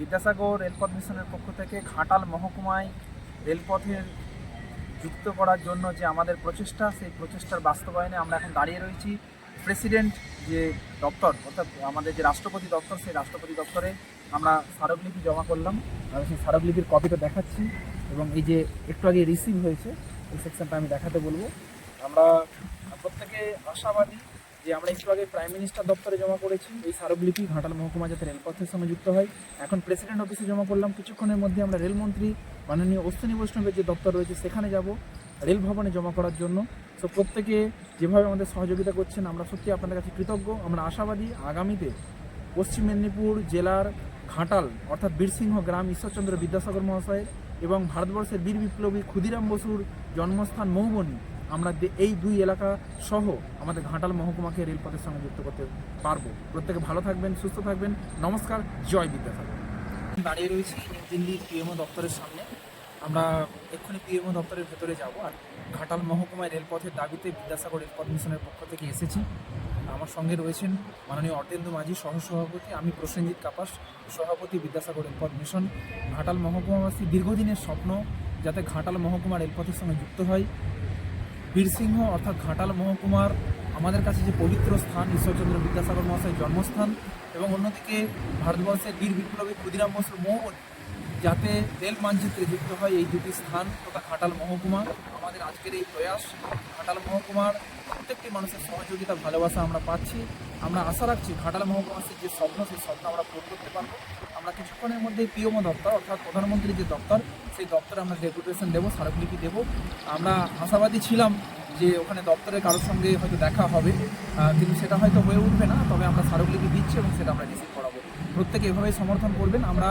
বিদ্যাসাগর রেলপথ মিশনের পক্ষ থেকে ঘাটাল মহকুমায় রেলপথের যুক্ত করার জন্য যে আমাদের প্রচেষ্টা, সেই প্রচেষ্টার বাস্তবায়নে আমরা এখন দাঁড়িয়ে রয়েছি। প্রেসিডেন্ট যে দপ্তর, অর্থাৎ আমাদের যে রাষ্ট্রপতি দপ্তর, সেই রাষ্ট্রপতি দপ্তরে আমরা স্মারকলিপি জমা করলাম। আমি সেই স্মারকলিপির কপিটা দেখাচ্ছি এবং এই যে একটু আগে রিসিভ হয়েছে, এই সেকশনটা আমি দেখাতে বলব। আমরা প্রত্যেকে আশাবাদী যে আমরা একটু আগে প্রাইম মিনিস্টার দপ্তরে জমা করেছি, এই স্মারকলিপি ঘাটাল মহকুমা যাতে রেলপথের সঙ্গে যুক্ত হয়। এখন প্রেসিডেন্ট অফিসে জমা করলাম, কিছুক্ষণের মধ্যে আমরা রেলমন্ত্রী মাননীয় অশ্বিনী বৈষ্ণবের যে দপ্তর রয়েছে, সেখানে যাব রেল ভবনে জমা করার জন্য। সো প্রত্যেকে যেভাবে আমাদের সহযোগিতা করছেন, আমরা সত্যি আপনাদের কাছে কৃতজ্ঞ। আমরা আশাবাদী আগামীতে পশ্চিম মেদিনীপুর জেলার ঘাটাল, অর্থাৎ বীরসিংহ গ্রাম, ঈশ্বরচন্দ্র বিদ্যাসাগর মহাশয়ের এবং ভারতবর্ষের বীর বিপ্লবী ক্ষুদিরাম বসুর জন্মস্থান মৌবনী আমরা এই দুই এলাকা সহ আমাদের ঘাটাল মহকুমাকে রেলপথের সঙ্গে যুক্ত করতে পারব। প্রত্যেকে ভালো থাকবেন, সুস্থ থাকবেন। নমস্কার, জয় বিদ্যাসাগর দাঁড়িয়ে রয়েছি দিল্লির পিএমও দপ্তরের সামনে। আমরা এক্ষুনি পিএমও দপ্তরের ভেতরে যাব আর ঘাটাল মহকুমায় রেলপথের দাবিতে বিদ্যাসাগর রেলপথ মিশনের পক্ষ থেকে এসেছি। আমার সঙ্গে রয়েছেন মাননীয় অর্ধেন্দু মাঝি, সহসভাপতি, আমি প্রসেনজিৎ কাপাস, সভাপতি বিদ্যাসাগর রেলপথ মিশন। ঘাটাল মহকুমাবাসী দীর্ঘদিনের স্বপ্ন যাতে ঘাটাল মহকুমা রেলপথের সঙ্গে যুক্ত হয়। বীরসিংহ অর্থাৎ ঘাটাল মহকুমার আমাদের কাছে যে পবিত্র স্থান, ঈশ্বরচন্দ্র বিদ্যাসাগর মহাশয়ের জন্মস্থান এবং অন্যদিকে ভারতবর্ষের বীর বিপ্লবী ক্ষুদিরাম বসুর মৌবনী যাতে রেল মানচিত্রে যুক্ত হয় এই দুটি স্থান তথা ঘাটাল মহকুমা। আমাদের আজকের এই প্রয়াস, ঘাটাল মহকুমার প্রত্যেকটি মানুষের সহযোগিতা, ভালোবাসা আমরা পাচ্ছি। আমরা আশা রাখছি ঘাটাল মহকুমার যে স্বপ্ন, সেই স্বপ্ন আমরা পূরণ করতে পারব। আমরা কিছুক্ষণের মধ্যে পিওমো দপ্তর, অর্থাৎ প্রধানমন্ত্রীর যে দপ্তর, সেই দপ্তরে আমরা ডেপুটেশন দেবো, স্মারকলিপি দেবো। আমরা আশাবাদী ছিলাম যে ওখানে দপ্তরের কারোর সঙ্গে হয়তো দেখা হবে কিন্তু সেটা হয়তো হয়ে উঠবে না। তবে আমরা স্মারকলিপি দিচ্ছি এবং সেটা আমরা রিসিভ করাবো। প্রত্যেকে এভাবেই সমর্থন করবেন। আমরা